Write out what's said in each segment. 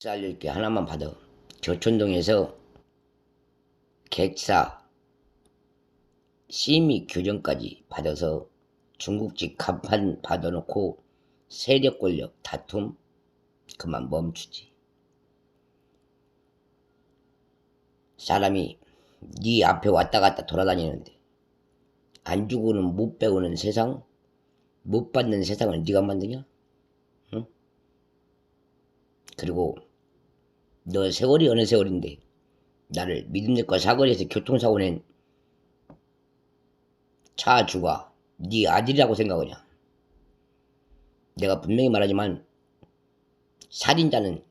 살릴 게 하나만 받아. 교촌동에서 객사 심의 규정까지 받아서 중국집 간판 받아놓고 세력 권력 다툼 그만 멈추지. 사람이 네 앞에 왔다 갔다 돌아다니는데 안 주고는 못 배우는 세상, 못 받는 세상을 네가 만드냐? 응? 그리고 너 세월이 어느 세월인데 나를 믿음직과 사거리에서 교통사고 낸 차주가 네 아들이라고 생각하냐? 내가 분명히 말하지만 살인자는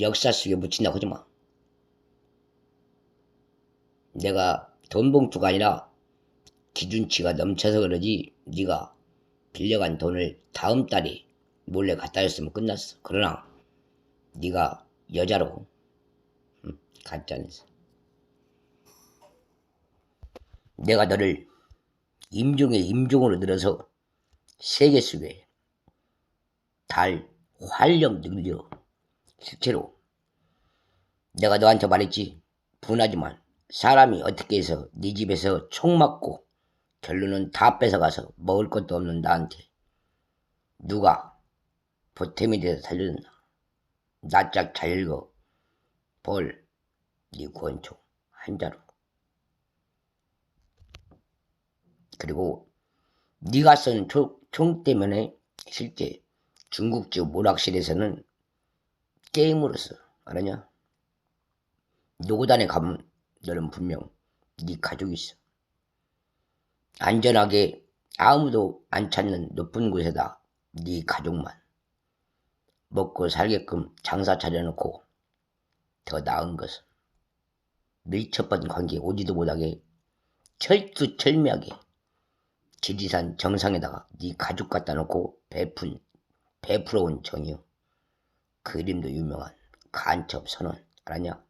역사 속에 묻힌다고 하지 마. 내가 돈 봉투가 아니라 기준치가 넘쳐서 그러지 네가 빌려간 돈을 다음 달에 몰래 갖다 줬으면 끝났어. 그러나 네가 여자로 응, 가짜면서 내가 너를 임종의 임종으로 들어서 세계 속에 달 활력 늘려 실제로 내가 너한테 말했지. 분하지만 사람이 어떻게 해서 네 집에서 총 맞고 결론은 다 뺏어가서 먹을 것도 없는 나한테 누가 보탬이 돼서 살려준다. 낯짝 잘 읽어. 볼, 네 권총 한자로 그리고 네가 쓴 총 때문에 실제 중국집 모락실에서는 게임으로서 알았냐? 노고단에 가면 너는 분명 네 가족이 있어. 안전하게 아무도 안 찾는 높은 곳에다 네 가족만 먹고 살게끔 장사 차려놓고 더 나은 것은 밀접한 관계 오지도 못하게 철두철미하게 지리산 정상에다가 네 가족 갖다 놓고 베푼 베풀어온 정이요. 그 이름도 유명한 간첩 선원 알았냐?